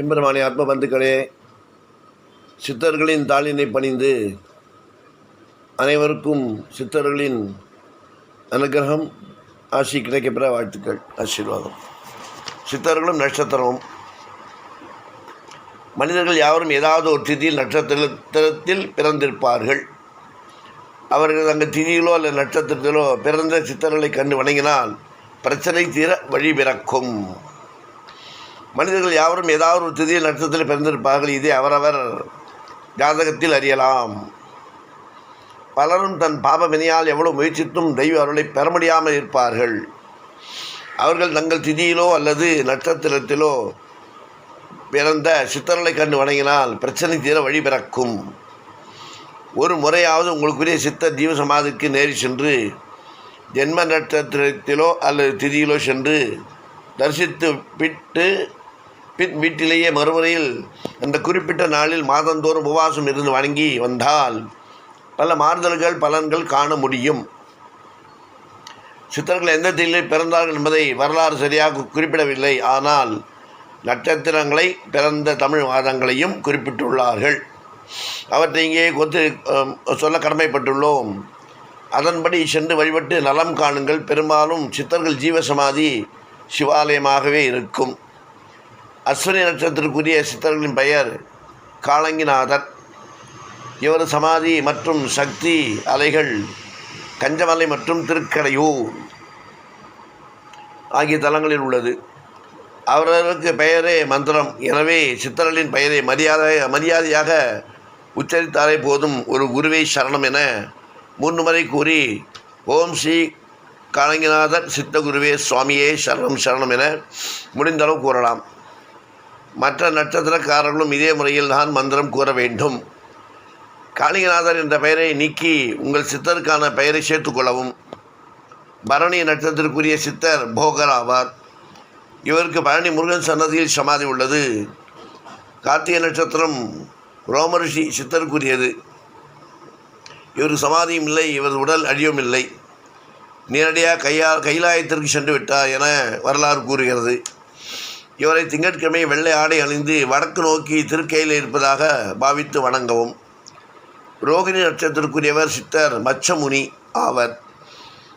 எம்பெருமானி ஆத்ம பந்துக்களே சித்தர்களின் தாளினை பணிந்து அனைவருக்கும் சித்தர்களின் அனுகிரகம் ஆசி கிடைக்கப்பெற வாழ்த்துக்கள் ஆசீர்வாதம். சித்தர்களும் நட்சத்திரமும் மனிதர்கள் யாவரும் ஏதாவது ஒரு திதியில் நட்சத்திரத்தில் பிறந்திருப்பார்கள். அவர்கள் அங்கே திதியிலோ அல்ல நட்சத்திரத்திலோ பிறந்த சித்தர்களை கண்டு வணங்கினால் பிரச்சனை தீர வழி பிறக்கும். மனிதர்கள் யாவரும் ஏதாவது ஒரு திதியில் நட்சத்திரத்தில் பிறந்திருப்பார்கள். இதை அவரவர் ஜாதகத்தில் அறியலாம். பலரும் தன் பாப வினையால் எவ்வளவு முயற்சித்தும் தெய்வ அருளை பெற முடியாமல் இருப்பார்கள். அவர்கள் தங்கள் திதியிலோ அல்லது நட்சத்திரத்திலோ பிறந்த சித்தர்களை கண்டு வணங்கினால் பிரச்சனை தீர வழி பிறக்கும். ஒரு முறையாவது உங்களுக்குரிய சித்தர் ஜீவ சமாதிக்கு நேரி சென்று ஜென்ம நட்சத்திரத்திலோ அல்லது திதியிலோ சென்று தரிசித்து விட்டு பின் வீட்டிலேயே மறுமுறையில் அந்த குறிப்பிட்ட நாளில் மாதந்தோறும் உபவாசம் இருந்து வணங்கி வந்தால் பல மாறுதல்கள் பலன்கள் காண முடியும். சித்தர்கள் எந்த தில்லில் பிறந்தார்கள் என்பதை வரலாறு சரியாக குறிப்பிடவில்லை. ஆனால் நட்சத்திரங்களை பிறந்த தமிழ் மாதங்களையும் குறிப்பிட்டுள்ளார்கள். அவற்றை இங்கே கொத்து சொல்ல கடமைப்பட்டுள்ளோம். அதன்படி சென்று வழிபட்டு நலம் காணுங்கள். பெரும்பாலும் சித்தர்கள் ஜீவசமாதி சிவாலயமாகவே இருக்கும். அஸ்வினி நட்சத்திரக்குரிய சித்தர்களின் பெயர் காலங்கிநாதர். இவர் சமாதி மற்றும் சக்தி அலைகள் கஞ்சமலை மற்றும் திருக்கடையூர் ஆகிய தலங்களில் உள்ளது. அவரவருக்கு பெயரே மந்திரம். எனவே சித்தர்களின் பெயரை மரியாதை மரியாதையாக உச்சரித்தாலே போதும் ஒரு குருவை சரணம் என மூன்று முறை கூறி ஓம் ஸ்ரீ காலங்கிநாதர் சித்தகுருவே சுவாமியே சரணம் சரணம் என முடிந்தளவு கூறலாம். மற்ற நட்சத்திரக்காரர்களும் இதே முறையில் தான் மந்திரம் கூற வேண்டும். காளிங்கநாதர் என்ற பெயரை நீக்கி உங்கள் சித்தருக்கான பெயரை சேர்த்துக்கொள்ளவும் பரணி நட்சத்திரக்குரிய சித்தர் போகர் ஆவார். இவருக்கு பழனி முருகன் சன்னதியில் சமாதி உள்ளது. கார்த்திகை நட்சத்திரம் ரோமரிஷி சித்தருக்குரியது. இவருக்கு சமாதியும் இல்லை இவர் உடல் அழியும் இல்லை. நேரடியாக கையா கைலாயத்திற்கு சென்று விட்டார் என வரலாறு கூறுகிறது. இவரை திங்கட்கிழமை வெள்ளை ஆடை அணிந்து வடக்கு நோக்கி திருக்கையில் இருப்பதாக பாவித்து வணங்கவும். ரோகிணி நட்சத்திரக்குரியவர் சித்தர் மச்சமுனி ஆவர்.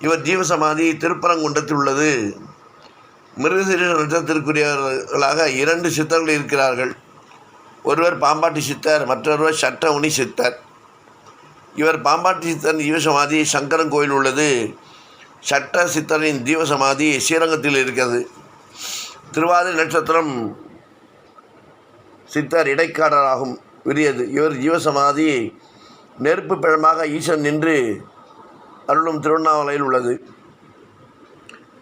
இவர் ஜீவசமாதி திருப்பரங்குன்றத்தில் உள்ளது. மிருகசீர நட்சத்திரக்குரியவர்களாக இரண்டு சித்தர்கள் இருக்கிறார்கள். ஒருவர் பாம்பாட்டி சித்தர் மற்றொருவர் சட்டமுனி சித்தர். இவர் பாம்பாட்டி சித்தன் ஜீவசமாதி சங்கரன் கோயில் உள்ளது. சட்ட சித்தரின் ஜீவசமாதி ஸ்ரீரங்கத்தில் இருக்கிறது. திருவாதிரை நட்சத்திரம் சித்தர் இடைக்காடராகும் உரியது இவர் ஜீவசமாதி நெருப்பு பழமாக ஈசன் நின்று அருளும் திருவண்ணாமலையில் உள்ளது.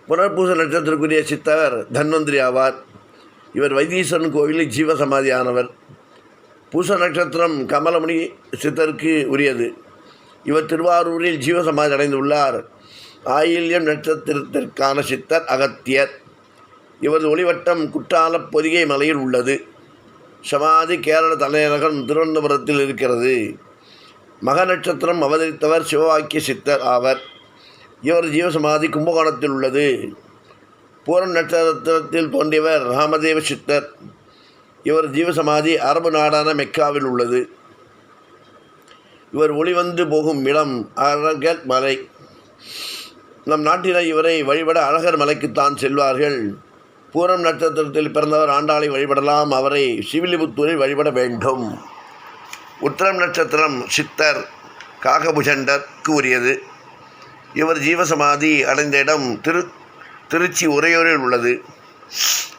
புனர்பூச நட்சத்திரக்குரிய சித்தர் தன்வந்திரி ஆவார். இவர் வைத்தீஸ்வரன் கோவிலில் ஜீவசமாதியானவர். பூச நட்சத்திரம் கமலமணி சித்தருக்கு உரியது. இவர் திருவாரூரில் ஜீவசமாதி அடைந்துள்ளார். ஆயில்யம் நட்சத்திரத்திற்கான சித்தர் அகத்தியர். இவரது ஒளிவட்டம் குற்றால பொதிகை மலையில் உள்ளது. சமாதி கேரள தலைநகரம் திருவனந்தபுரத்தில் இருக்கிறது. மக நட்சத்திரம் அவதரித்தவர் சிவவாக்கிய சித்தர் ஆவர். இவர் ஜீவசமாதி கும்பகோணத்தில் உள்ளது. பூரம் நட்சத்திரத்தில் தோன்றியவர் ராமதேவ சித்தர். இவர் ஜீவசமாதி அரபு நாடான மெக்காவில் உள்ளது. இவர் ஒளிவந்து போகும் இடம் அழகர் மலை. நம் நாட்டில இவரை வழிபட அழகர் மலைக்குத்தான் செல்வார்கள். பூரம் நட்சத்திரத்தில் பிறந்தவர் ஆண்டாளை வழிபடலாம் அவரை சிவிலிபுத்தூரில் வழிபட வேண்டும். உத்தரம் நட்சத்திரம் சித்தர் காகபுஜண்டருக்கு உரியது. இவர் ஜீவசமாதி அடைந்த இடம் திரு திருச்சி உறையூரில் உள்ளது.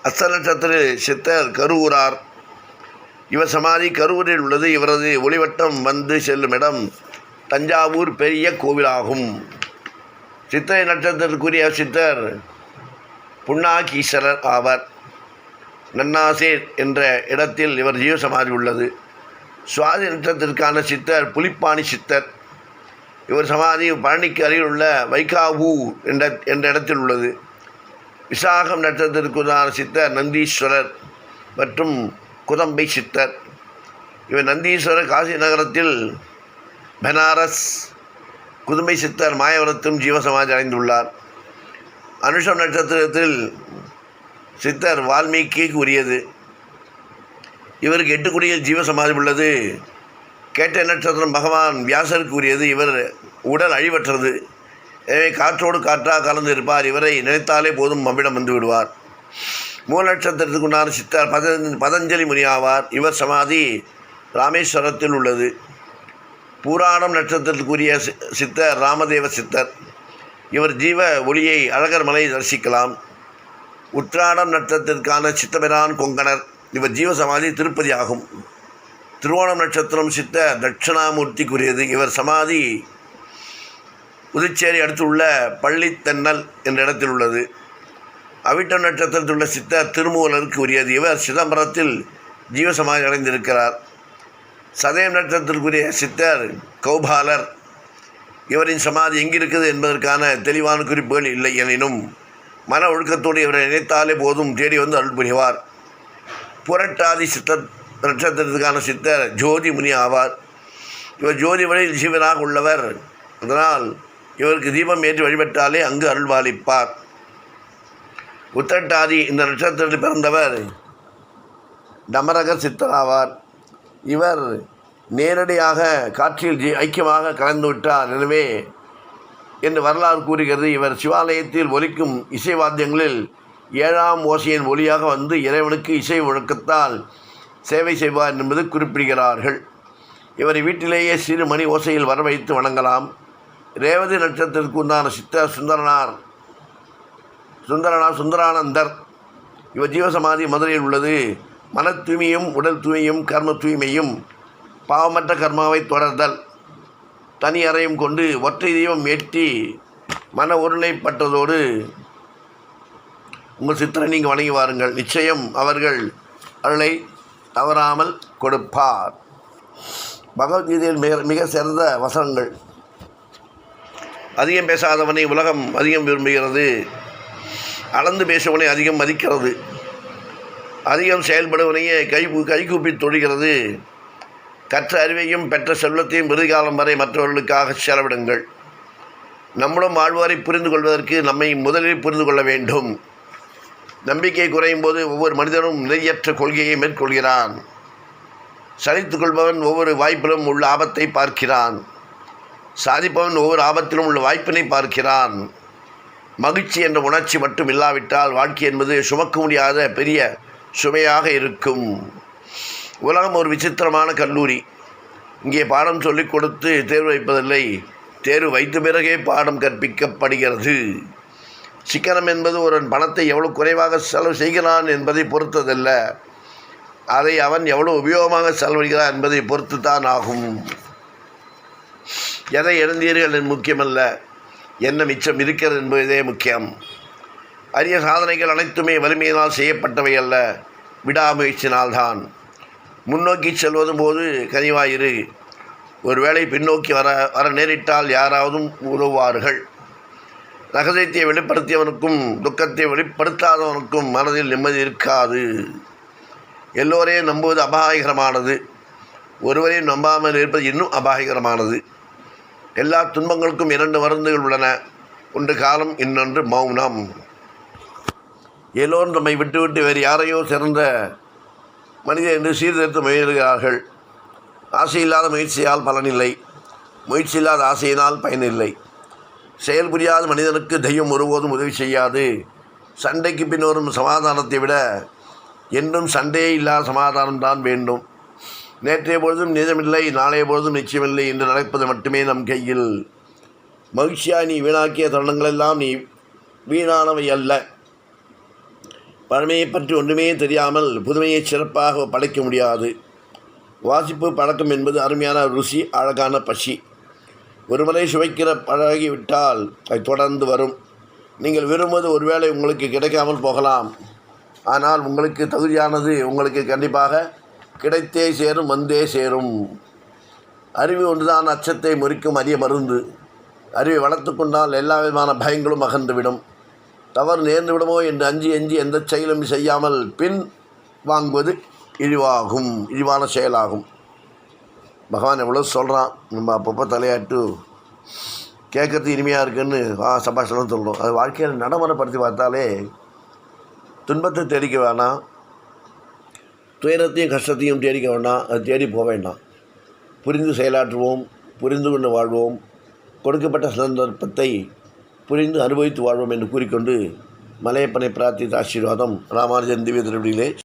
அஸ்த நட்சத்திர சித்தர் கருவூரார் இவர் சமாதி கரூரில் உள்ளது. இவரது ஒளிவட்டம் வந்து செல்லும் இடம் தஞ்சாவூர் பெரிய கோவிலாகும். சித்திரை நட்சத்திரத்துக்குரிய சித்தர் புண்ணாகீஸ்வரர் ஆவர். நன்னாசேர் என்ற இடத்தில் இவர் ஜீவசமாதி உள்ளது. சுவாதி நட்சத்திற்கான சித்தர் புலிப்பாணி சித்தர். இவர் சமாதி பழனிக்கு அருகில் உள்ள வைகாவூ என்ற என்ற இடத்தில் உள்ளது. விசாகம் நட்சத்திற்குதான சித்தர் நந்தீஸ்வரர் மற்றும் குதம்பை சித்தர். இவர் நந்தீஸ்வரர் காசி நகரத்தில் பெனாரஸ் குதுமை சித்தர் மாயவரத்தும் ஜீவசமாதி அடைந்துள்ளார். அனுஷம் நட்சத்திரத்தில் சித்தர் வால்மீகிக்கு உரியது இவருக்கு எட்டு குடியில் ஜீவசமாதி உள்ளது. கேட்ட நட்சத்திரம் பகவான் வியாசருக்கு உரியது இவர் உடல் அழிவற்றது. எனவே காற்றோடு காற்றாக கலந்து இருப்பார். இவரை நினைத்தாலே போதும் நம்மிடம் வந்து விடுவார். மூல நட்சத்திரத்துக்கு உண்டான சித்தர் பத பதஞ்சலி முனியாவார். இவர் சமாதி ராமேஸ்வரத்தில் உள்ளது. பூராணம் நட்சத்திரத்துக்குரிய சி- சித்தர் ராமதேவ சித்தர். இவர் ஜீவ ஒளியை அழகர் மலை தரிசிக்கலாம். உத்ராடம் நட்சத்திற்கான சித்தபிரான் கொங்கணர். இவர் ஜீவசமாதி திருப்பதி ஆகும். திருவோணம் நட்சத்திரம் சித்த தட்சிணாமூர்த்திக்குரியது. இவர் சமாதி புதுச்சேரி அடுத்துள்ள பள்ளித்தென்னல் என்ற இடத்தில் உள்ளது. அவிட்டம் நட்சத்திரத்தில் உள்ள சித்தர் திருமூலருக்கு உரியது. இவர் சிதம்பரத்தில் ஜீவசமாதி அடைந்திருக்கிறார். சதயம் நட்சத்திற்குரிய சித்தர் கௌபாலர் இவரின் சமாதி எங்கிருக்குது என்பதற்கான தெளிவான குறிப்புகள் இல்லை எனினும் மன ஒழுக்கத்தோடு இவரை நினைத்தாலே போதும் தேடி வந்து அருள் புரிவார். புரட்டாதி சித்த நட்சத்திரத்துக்கான சித்தர் ஜோதி முனி ஆவார். இவர் ஜோதி வழியில் ஜீவனாக உள்ளவர். அதனால் இவருக்கு தீபம் ஏற்றி வழிபட்டாலே அங்கு அருள்வாளிப்பார் உத்தட்டாதி இந்த நட்சத்திரத்தில் பிறந்தவர் டமரக சித்தர் ஆவார். இவர் நேரடியாக காற்றில் ஐக்கியமாக கலந்து விட்டார். எனவே என்று வரலாறு கூறுகிறது இவர் சிவாலயத்தில் ஒலிக்கும் இசை வாத்தியங்களில் ஏழாம் ஓசையின் ஒலியாக வந்து இறைவனுக்கு இசை ஒழுக்கத்தால் சேவை செய்வார் என்பது குறிப்பிடுகிறார்கள். இவரை வீட்டிலேயே சிறு மணி ஓசையில் வர வைத்து வணங்கலாம். ரேவதி நட்சத்திரத்திற்கு உண்டான சித்த சுந்தரனார் சுந்தரனார் சுந்தரானந்தர். இவர் ஜீவசமாதி மதுரையில் உள்ளது. மன தூய்மையும் உடல் தூய்மையும் கர்ம தூய்மையும் பாவமற்ற கர்மாவை தொடர்தல். தனி அறையும் கொண்டு ஒற்றை தெய்வம் ஏற்றி மன ஒருநிலைப்பட்டதோடு உங்கள் சித்தரை நீங்கள் வணங்கி வாருங்கள். நிச்சயம் அவர்கள் அருளை தவறாமல் கொடுப்பார். பகவத்கீதையில் மிக மிக சிறந்த வசனங்கள். அதிகம் பேசாதவனை உலகம் அதிகம் விரும்புகிறது. அளந்து பேசுவனை அதிகம் மதிக்கிறது. அதிகம் செயல்படுவனையே கை கைகூப்பி தொழுகிறது. கற்ற அறிவையும் பெற்ற செல்வத்தையும் விருதுகாலம் வரை மற்றவர்களுக்காக செலவிடுங்கள். நம்முடன் வாழ்வாரை புரிந்து கொள்வதற்கு நம்மை முதலில் புரிந்து கொள்ள வேண்டும். நம்பிக்கை குறையும் போது ஒவ்வொரு மனிதனும் நிலையற்ற கொள்கையை மேற்கொள்கிறான். சலித்துக் கொள்பவன் ஒவ்வொரு வாய்ப்பிலும் உள்ள ஆபத்தை பார்க்கிறான். சாதிப்பவன் ஒவ்வொரு ஆபத்திலும் உள்ள வாய்ப்பினை பார்க்கிறான். மகிழ்ச்சி என்ற உணர்ச்சி மட்டும் இல்லாவிட்டால் வாழ்க்கை என்பது சுமக்க முடியாத பெரிய சுமையாக இருக்கும். உலகம் ஒரு விசித்திரமான கல்லூரி. இங்கே பாடம் சொல்லிக் கொடுத்து தேர்வு வைப்பதில்லை. தேர்வு வைத்த பிறகே பாடம் கற்பிக்கப்படுகிறது. சிக்கனம் என்பது ஒரு பணத்தை எவ்வளவு குறைவாக செலவு செய்கிறான் என்பதை பொறுத்ததல்ல. அதை அவன் எவ்வளவு உபயோகமாக செலவழிக்கிறான் என்பதை பொறுத்து தான் ஆகும். எதை இழந்தீர்கள் என்பது முக்கியமல்ல. என்ன மிச்சம் இருக்கிறது என்பதே முக்கியம். அரிய சாதனைகள் அனைத்துமே வலிமையினால் செய்யப்பட்டவை அல்ல. விடாமுயற்சினால்தான் முன்னோக்கி செல்வதும் போது கனிவாயிரு. ஒருவேளை பின்னோக்கி வர வர நேரிட்டால் யாராவதும் உதவுவார்கள். ரகசியத்தை வெளிப்படுத்தியவனுக்கும் துக்கத்தை வெளிப்படுத்தாதவனுக்கும் மனதில் நிம்மதி இருக்காது. எல்லோரையும் நம்புவது அபாயகரமானது. ஒருவரையும் நம்பாமல் இருப்பது இன்னும் அபாயகரமானது. எல்லா துன்பங்களுக்கும் இரண்டு மருந்துகள் உள்ளன. ஒன்று காலம் இன்னொன்று மௌனம். எல்லோரும் நம்மை விட்டுவிட்டு வேறு யாரையோ சிறந்த மனிதர் என்று சீர்திருத்த முயல்கிறார்கள். ஆசை இல்லாத முயற்சியால் பலனில்லை. முயற்சி இல்லாத ஆசையினால் பயனில்லை. செயல் புரியாத மனிதனுக்கு தெய்வம் ஒருபோதும் உதவி செய்யாது. சண்டைக்கு பின் வரும் சமாதானத்தை விட என்றும் சண்டையே இல்லாத சமாதானம் தான் வேண்டும். நேற்றைய பொழுதும் நிஜமில்லை நாளைய பொழுதும் நிச்சயமில்லை என்று நடப்பது மட்டுமே நம் கையில். மகிழ்ச்சியாக நீ வீணாக்கிய தருணங்களெல்லாம் நீ வீணானவை அல்ல. பழமையை பற்றி ஒன்றுமே தெரியாமல் புதுமையை சிறப்பாக படைக்க முடியாது. வாசிப்பு பழக்கம் என்பது அருமையான ருசி அழகான பசி. ஒருமுறை சுவைக்கிற பழகிவிட்டால் அது தொடர்ந்து வரும். நீங்கள் விரும்புவது ஒருவேளை உங்களுக்கு கிடைக்காமல் போகலாம். ஆனால் உங்களுக்கு தகுதியானது உங்களுக்கு கண்டிப்பாக கிடைத்தே சேரும் வந்தே சேரும். அறிவு ஒன்றுதான் அச்சத்தை முறிக்கும் அரிய மருந்து. அறிவை வளர்த்து கொண்டால் எல்லா விதமான பயங்களும் அகன்றுவிடும் தவறு நேர்ந்து விடுமோ என்று அஞ்சி அஞ்சி எந்த செயலும் செய்யாமல் பின் வாங்குவது இழிவாகும் இழிவான செயலாகும். பகவான் எவ்வளோ சொல்கிறான் நம்ம அப்பப்போ தலையாட்டு கேட்குறது இனிமையாக இருக்குன்னு ஆ சபாஷனம் சொல்கிறோம் அது வாழ்க்கையில் நடைமுறைப்படுத்தி பார்த்தாலே துன்பத்தை தெரிவிக்க வேணாம் துயரத்தையும் கஷ்டத்தையும் தேடிக்க வேண்டாம் அது தேடி போக வேண்டாம். புரிந்து செயலாற்றுவோம் புரிந்து கொண்டு வாழ்வோம். கொடுக்கப்பட்ட சந்தர்ப்பத்தை புரிந்து அனுபவித்து வாழ்வோம் என்று கூறிக்கொண்டு மலையப்பனை பிரார்த்தித்த ஆசீர்வாதம் ராமானுஜன் திவ்ய திருவடியிலே.